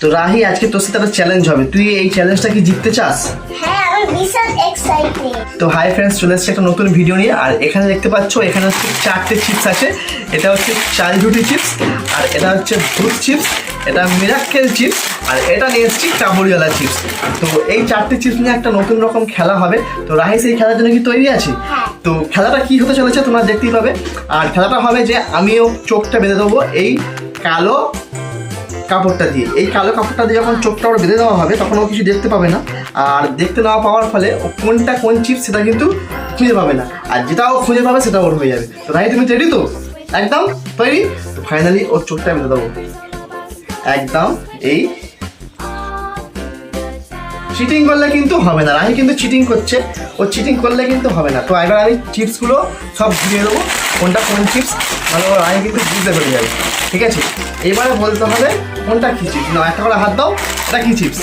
তো রাহি আজকে তোর সাথে একটা চ্যালেঞ্জ হবে। তুই এই চ্যালেঞ্জটা কি জিততে চাস? হ্যাঁ আমি ভীষণ এক্সাইটেড তো হাই ফ্রেন্ডস চলে এসেছে একটা নতুন ভিডিও নিয়ে। আর এখানে দেখতে পাচ্ছ এখানে হচ্ছে চারটে চিপস আছে। এটা হচ্ছে চাল ঝুটি চিপস আর এটা হচ্ছে ভূত চিপস এটা মিরাক্কেল চিপস আর এটা নিয়ে এসেছি কাবুরিওয়ালা চিপস তো এই চারটে চিপস নিয়ে একটা নতুন রকম খেলা হবে। তো রাহি সেই খেলার জন্য কি তৈরি আছে হ্যাঁ। তো খেলাটা কি হতে চলেছে তোমরা দেখতেই পাবে। আর খেলাটা হবে যে আমিও চোখটা বেঁধে দেবো এই কালো কাপড়টা দিয়ে। এই কালো কাপড়টা দিয়ে যখন চোখটা ওর বেঁধে দেওয়া হবে, তখন ও কিছু দেখতে পাবে না। আর দেখতে না পাওয়ার ফলে ও কোনটা কোন চিপ সেটা কিন্তু খুঁজে পাবে না। আর যেটা ও খুঁজে পাবে, সেটা ওর হয়ে যাবে। তো রাই তুমি রেডি তো? একদম তৈরি? তো ফাইনালি ওর চোখটা বেঁধে দেবো। একদম, এই চিটিং করলে কিন্তু হবে না। রাহি কিন্তু চিটিং করছে। ও চিটিং করলে কিন্তু হবে না। তো এবার আমি চিপসগুলো সব ঘুরিয়ে দেবো। কোনটা কোন চিপস ভালো রাহি কিন্তু বুঝতে পেরে যাবে। ঠিক আছে? এবারে বলতে হবে কোনটা কী চিপস না একটা করে হাত দাও এটা কী চিপস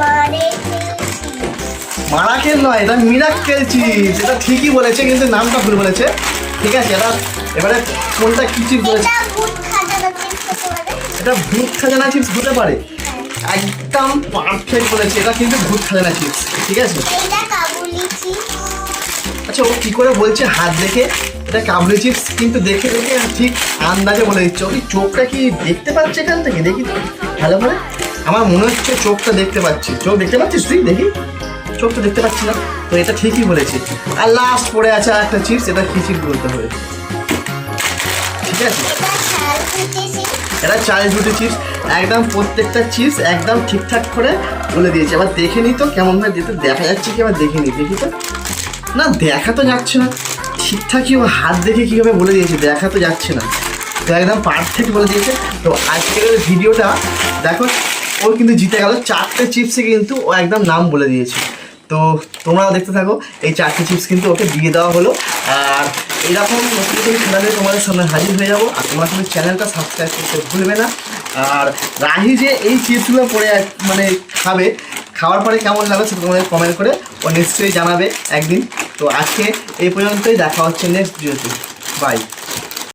মানে মারাকেল নয় এটা মিরাক্কেল চিপস এটা ঠিকই বলেছে কিন্তু নামটা ভুল বলেছে। ঠিক আছে এটা এবারে কোনটা কী চিপস বলেছে? এটা ভূত খাজানা চিপস হতে পারে। একদম পারফেক্ট বলেছে। এটা কিন্তু ভূত খাজানা চিপস ঠিক আছে? আচ্ছা ও কি করে বলছে হাত দেখে? এটা কাবলি চিপস কিন্তু দেখে দেখে ঠিক আন্দাজে বলে দিচ্ছে। ওই চোখটা কি দেখতে পাচ্ছে এখান থেকে? দেখি তো। ভালো করে। আমার মনে হচ্ছে চোখটা দেখতে পাচ্ছি। চোখ দেখতে পাচ্ছিস তুই? দেখি। চোখ তো দেখতে পাচ্ছি না। তো এটা ঠিকই বলেছে। আর লাস্ট পড়ে আছে আর একটা চিপস এটা কি চিপস বলতে হবে? ঠিক আছে? এটা চাল দুটো চিপস একদম প্রত্যেকটা চিপস একদম ঠিকঠাক করে বলে দিয়েছে। এবার দেখে নি তো কেমন ভাবে দিতে দেখা যাচ্ছে কি, এবার দেখে নিই দেখি তো। না, দেখা তো যাচ্ছে না। ঠিকঠাকই ও হাত দেখে কীভাবে বলে দিয়েছে, দেখা তো যাচ্ছে না। তো একদম পারফেক্ট বলে দিয়েছে। তো আজকের ভিডিওটা, দেখো, ও কিন্তু জিতে গেল। চারটে চিপসে কিন্তু ও একদম নাম বলে দিয়েছে। তো তোমরাও দেখতে থাকো, এই চারটে চিপস কিন্তু ওকে দিয়ে দেওয়া হলো। আর এরকম নতুন চ্যানেলে তোমাদের সামনে হাজির হয়ে যাব। আর তোমার তুমি চ্যানেলটা সাবস্ক্রাইব করতে ভুলবে না। আর রাহি যে এই চিপসগুলো পরে মানে খাবে, খাওয়ার পরে কেমন লাগবে সেটা তোমাদের কমেন্ট করে ও নিশ্চয়ই জানাবে একদিন। তো আজকে এই পর্যন্তই, দেখা হচ্ছে নেক্সট ভিডিওতে বাই